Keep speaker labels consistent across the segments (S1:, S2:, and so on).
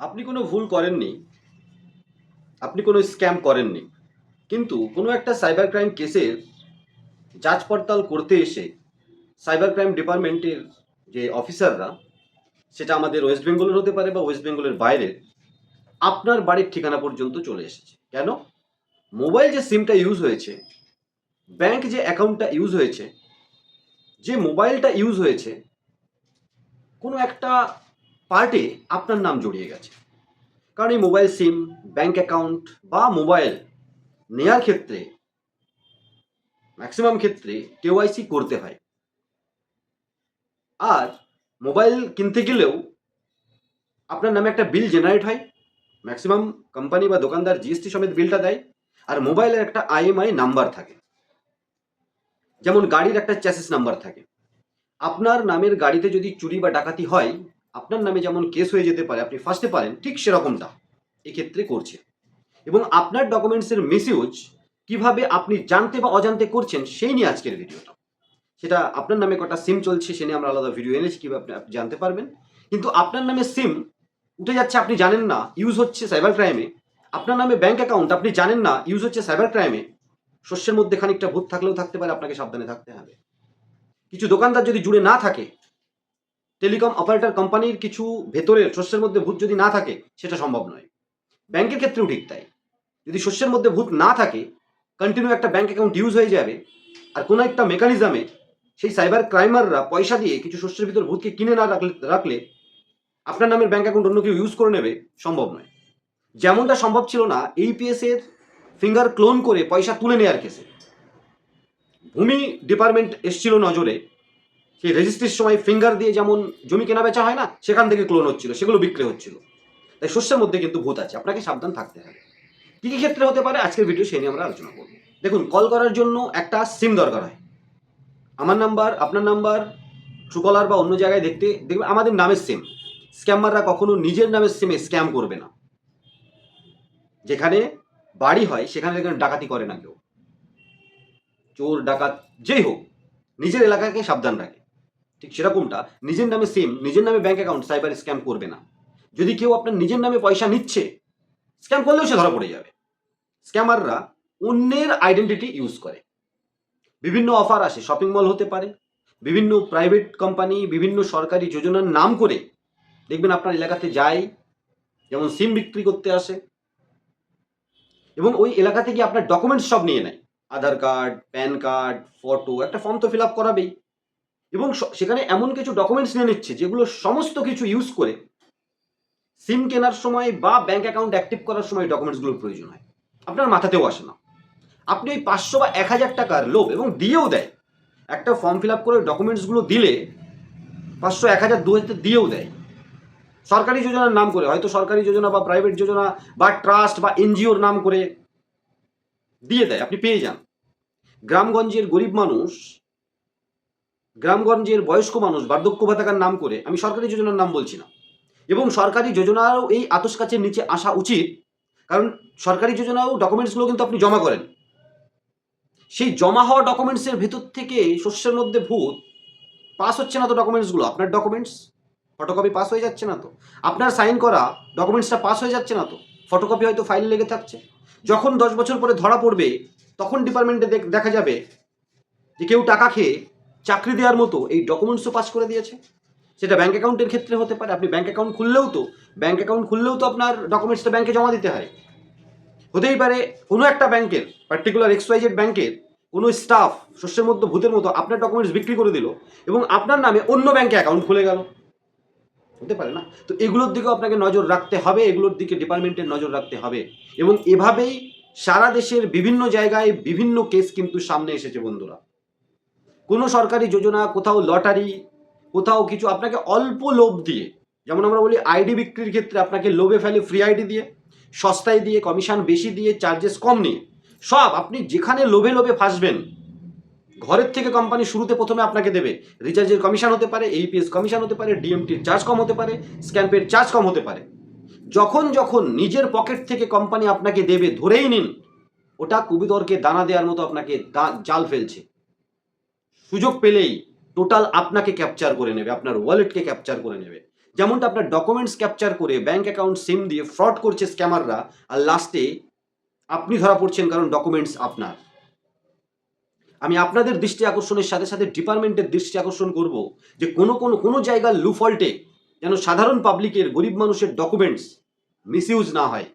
S1: আপনি কোনো ভুল করেননি, আপনি কোনো স্ক্যাম করেননি, কিন্তু কোনো একটা সাইবার ক্রাইম কেসের যাচ পড়তাল করতে এসে সাইবার ক্রাইম ডিপার্টমেন্টের যে অফিসাররা, সেটা আমাদের ওয়েস্ট বেঙ্গলের হতে পারে বা ওয়েস্ট বেঙ্গলের বাইরে, আপনার বাড়ির ঠিকানা পর্যন্ত চলে এসেছে। কেন? মোবাইল যে সিমটা ইউজ হয়েছে, ব্যাংক যে অ্যাকাউন্টটা ইউজ হয়েছে, যে মোবাইলটা ইউজ হয়েছে, কোনো একটা পার্টে আপনার নাম জড়িয়ে গেছে। কারণ এই মোবাইল সিম, ব্যাংক অ্যাকাউন্ট বা মোবাইল নেয়ার ক্ষেত্রে ম্যাক্সিমাম ক্ষেত্রে কেওয়াইসি করতে হয়। আর মোবাইল কিনতে গেলেও আপনার নামে একটা বিল জেনারেট হয়। ম্যাক্সিমাম কোম্পানি বা দোকানদার জিএসটি সমেত বিলটা দেয়। আর মোবাইলের একটা আইএমআই নাম্বার থাকে। যেমন গাড়ির একটা চ্যাসিস নাম্বার থাকে। আপনার নামের গাড়িতে যদি চুরি বা ডাকাতি হয় আপনার নামে যেমন কেস হয়ে যেতে পারে, আপনি ফাঁসতে পারেন, ঠিক সেরকমটা। এক্ষেত্রে করছে। এবং আপনার ডকুমেন্টসের মিসইউজ কীভাবে আপনি জানতে বা অজান্তে করছেন, সেই নিয়ে আজকের ভিডিওটা সেটা আপনার নামে কটা সিম চলছে, সে নিয়ে আমরা আলাদা ভিডিও এনেছি, কীভাবে আপনি জানতে পারবেন। কিন্তু আপনার নামে সিম উঠে যাচ্ছে, আপনি জানেন না ইউজ হচ্ছে সাইবার ক্রাইমে আপনার নামে ব্যাংক অ্যাকাউন্ট আপনি জানেন না ইউজ হচ্ছে সাইবার ক্রাইমে শস্যের মধ্যে খানিকটা ভূত থাকলেও থাকতে পারে, আপনাকে সাবধানে থাকতে হবে। কিছু দোকানদার যদি জুড়ে না থাকে টেলিকম অপারেটর কোম্পানির কিছু ভেতরের শস্যের মধ্যে ভূত যদি না থাকে, সেটা সম্ভব নয়। ব্যাংকের ক্ষেত্রেও ঠিক তাই। যদি শস্যের মধ্যে ভূত না থাকে কন্টিনিউ একটা ব্যাংক অ্যাকাউন্ট ইউজ হয়ে যাবে, আর কোনো একটা মেকানিজমে সেই সাইবার ক্রাইমাররা পয়সা দিয়ে কিছু শস্যের ভিতর ভূতকে কিনে না রাখলে রাখলে, আপনার নামের ব্যাংক অ্যাকাউন্ট অন্য কেউ ইউজ করে নেবে, সম্ভব নয়। যেমনটা সম্ভব ছিল না এইপিএস এর ফিঙ্গার ক্লোন করে পয়সা তুলে নেওয়ার কেসে ভূমি ডিপার্টমেন্ট এসছিল নজরে সেই রেজিস্ট্রির সময় ফিঙ্গার দিয়ে যেমন জমি কেনা বেচা হয় না, সেখান থেকে ক্লোন হচ্ছিল, সেগুলো বিক্রি হচ্ছিল। তাই শস্যের মধ্যে কিন্তু ভূত আছে, আপনাকে সাবধান থাকতে হবে। কী কী ক্ষেত্রে হতে পারে, আজকের ভিডিও সেই নিয়ে আমরা আলোচনা করব। দেখুন কল করার জন্য একটা সিম দরকার হয়। আমার নাম্বার আপনার নাম্বার ট্রুকলার বা অন্য জায়গায় দেখতে দেখবে আমাদের নামের সিম স্ক্যামাররা কখনো নিজের নামের সিমে স্ক্যাম করবে না। যেখানে বাড়ি হয়, সেখানে যেখানে ডাকাতি করে না কেউ। চোর, ডাকাত, যেই হোক, নিজের এলাকাকে সাবধান রাখে। ঠিক সেরকমটা নিজের নামে সেম নিজের নামে ব্যাঙ্ক অ্যাকাউন্ট সাইবার স্ক্যাম করবে না। যদি কেউ আপনার নিজের নামে পয়সা নিচ্ছে স্ক্যাম করলেও সে ধরা পড়ে যাবে। স্ক্যামাররা অন্যের আইডেন্টিটি ইউজ করে। বিভিন্ন অফার আসে শপিং মল হতে পারে, বিভিন্ন প্রাইভেট কোম্পানি বিভিন্ন সরকারি যোজনার নাম করে দেখবেন আপনার এলাকাতে যায়, যেমন সিম বিক্রি করতে আসে। এবং ওই এলাকা থেকে আপনার ডকুমেন্টস সব নিয়ে নেয়। Aadhaar card PAN card photo একটা ফর্ম তো ফিল আপ করাবেই। এবং সেখানে এমন কিছু ডকুমেন্টস নিয়ে নিচ্ছে, যেগুলো সমস্ত কিছু ইউজ করে সিম কেনার সময় বা ব্যাংক অ্যাকাউন্ট অ্যাক্টিভ করার সময় ডকুমেন্টসগুলোর প্রয়োজন হয়। আপনার মাথাতেও আসে না। আপনি ওই পাঁচশো বা এক হাজার টাকার লোভ এবং দিয়েও দেয়। একটা ফর্ম ফিল আপ করে ডকুমেন্টসগুলো দিলে পাঁচশো, এক হাজার, দু হাজার দিয়েও দেয়। সরকারি যোজনার নাম করে, হয়তো সরকারি যোজনা বা প্রাইভেট যোজনা বা ট্রাস্ট বা এনজিওর নাম করে দিয়ে দেয়, আপনি পেয়ে যান। গ্রামগঞ্জের গরিব মানুষ গ্রামগঞ্জের বয়স্ক মানুষ বার্ধক্য ভাতাকার নাম করে আমি সরকারি যোজনার নাম বলছি না। এবং সরকারি যোজনারও এই আতস কাছের নিচে আসা উচিত, কারণ সরকারি যোজনাও ডকুমেন্টসগুলো কিন্তু আপনি জমা করেন। সেই জমা হওয়া ডকুমেন্টসের ভেতর থেকে শস্যের মধ্যে ভূত পাস হচ্ছে না তো ডকুমেন্টসগুলো, আপনার ডকুমেন্টস? ফটোকপি পাস হয়ে যাচ্ছে না তো। আপনার সাইন করা ডকুমেন্টসটা পাস হয়ে যাচ্ছে না তো। ফটোকপি হয়তো ফাইল লেগে থাকছে। যখন দশ বছর পরে ধরা পড়বে, তখন ডিপার্টমেন্টে দেখা যাবে যে কেউ টাকা খেয়ে চাকরি দেওয়ার মতো এই ডকুমেন্টসও পাস করে দিয়েছে। সেটা ব্যাঙ্ক অ্যাকাউন্টের ক্ষেত্রে হতে পারে। আপনি ব্যাঙ্ক অ্যাকাউন্ট খুললেও তো ব্যাঙ্ক অ্যাকাউন্ট খুললেও তো আপনার ডকুমেন্টসটা ব্যাঙ্কে জমা দিতে হয়। হতেই পারে কোনো একটা ব্যাংকের পার্টিকুলার এক্সওয়াইজেড ব্যাংকের কোনো স্টাফ শস্যের মধ্যে ভূতের মতো আপনার ডকুমেন্টস বিক্রি করে দিল এবং আপনার নামে অন্য ব্যাংকে অ্যাকাউন্ট খুলে গেল। হতে পারে না? তো এগুলোর দিকেও আপনাকে নজর রাখতে হবে, এগুলোর দিকে ডিপার্টমেন্টের নজর রাখতে হবে এবং এভাবেই সারা দেশের বিভিন্ন জায়গায় বিভিন্ন কেস কিন্তু সামনে এসেছে বন্ধুরা। কোনো সরকারি যোজনা, কোথাও লটারি, কোথাও কিছু, আপনাকে অল্প লোভ দিয়ে, যেমন আমরা বলি আইডি বিক্রির ক্ষেত্রে আপনাকে লোভে ফেলে ফ্রি আইডি দিয়ে, সস্তায় দিয়ে কমিশন বেশি দিয়ে চার্জেস কম নিয়ে, সব আপনি যেখানে লোভে লোভে ফাঁসবেন, ঘরের থেকে কোম্পানি শুরুতে প্রথমে আপনাকে দেবে রিচার্জের কমিশন হতে পারে এইপিএস কমিশন হতে পারে ডিএমটির চার্জ কম হতে পারে স্ক্যাম্পের চার্জ কম হতে পারে। যখন যখন নিজের পকেট থেকে কোম্পানি আপনাকে দেবে, ধরেই নিন, ওটা কবিতরকে দানা দেওয়ার মতো আপনাকে জাল ফেলছে। সুযোগ পেলেই টোটাল আপনাকে ক্যাপচার করে নেবে, আপনার ওয়ালেটকে ক্যাপচার করে নেবে। যেমনটা আপনার ডকুমেন্টস ক্যাপচার করে ব্যাঙ্ক অ্যাকাউন্ট সিম দিয়ে ফ্রড করছে স্ক্যামাররা আর লাস্টে আপনি ধরা পড়ছেন কারণ ডকুমেন্টস আপনার। আমি আপনাদের দৃষ্টি আকর্ষণের সাথে সাথে ডিপার্টমেন্টের দৃষ্টি আকর্ষণ করব যে কোনো কোনো কোনো জায়গার লুফল্টে যেন সাধারণ পাবলিকের গরিব মানুষের ডকুমেন্টস মিসইউজ না হয়।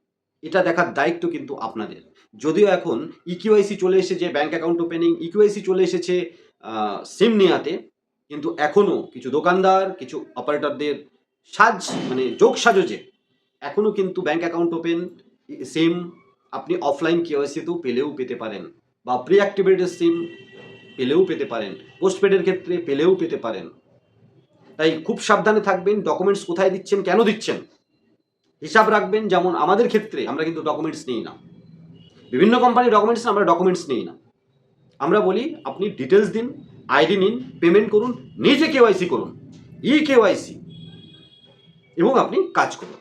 S1: এটা দেখার দায়িত্ব কিন্তু আপনাদের। যদিও এখন ইকিউআইসি চলে এসেছে ব্যাঙ্ক অ্যাকাউন্ট ওপেনিং ইকিউআইসি চলে এসেছে সিম নেওয়াতে কিন্তু এখনও কিছু দোকানদার, কিছু অপারেটরদের সাজ মানে যোগ সাজজে এখনও কিন্তু ব্যাংক অ্যাকাউন্ট ওপেন সিম আপনি অফলাইন কেওয়াইসিতেও পেলেও পেতে পারেন বা প্রি অ্যাক্টিভেটেড সিম পেলেও পেতে পারেন পোস্টপেডের ক্ষেত্রে পেলেও পেতে পারেন। তাই খুব সাবধানে থাকবেন ডকুমেন্টস কোথায় দিচ্ছেন, কেন দিচ্ছেন, হিসাব রাখবেন। যেমন আমাদের ক্ষেত্রে আমরা কিন্তু ডকুমেন্টস নিই না। বিভিন্ন কোম্পানির ডকুমেন্টস আমরা ডকুমেন্টস নিই না। আমরা বলি, আপনি ডিটেলস দিন আইডি নিন পেমেন্ট করুন, নিজে কেওয়াইসি করুন। ই কেওয়াইসি এবং আপনি কাজ করুন।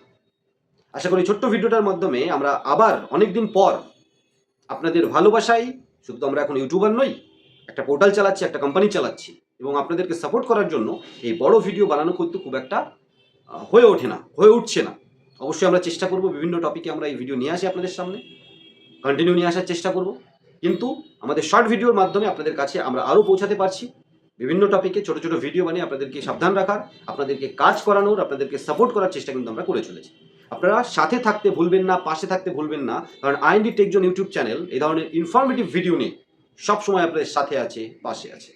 S1: আশা করি ছোট্ট ভিডিওটার মাধ্যমে আমরা আবার অনেক দিন পর আপনাদের ভালোবাসাই, শুধু তো আমরা এখন ইউটিউবার নই, একটা পোর্টাল চালাচ্ছি, একটা কোম্পানি চালাচ্ছি, এবং আপনাদেরকে সাপোর্ট করার জন্য এই বড় ভিডিও বানানো কিন্তু খুব একটা হয়ে ওঠে না, হয়ে উঠছে না। অবশ্যই আমরা চেষ্টা করব, বিভিন্ন টপিকে আমরা এই ভিডিও নিয়ে আসি আপনাদের সামনে। কন্টিনিউ নিয়ে আসার চেষ্টা করব। কিন্তু আমাদের শর্ট ভিডিওর মাধ্যমে আপনাদের কাছে আমরা আরও পৌঁছাতে পারছি। বিভিন্ন টপিকে ছোট ছোট ভিডিও বানিয়ে আপনাদেরকে সাবধান রাখার, আপনাদেরকে কাজ করানোর, আপনাদেরকে সাপোর্ট করার চেষ্টা কিন্তু আমরা করে চলেছি। আপনারা সাথে থাকতে ভুলবেন না, পাশে থাকতে ভুলবেন না, কারণ আইএনডি টেকজন ইউটিউব চ্যানেল এই ধরনের ইনফরমেটিভ ভিডিও নিয়ে সবসময় আপনাদের সাথে আছে, পাশে আছে।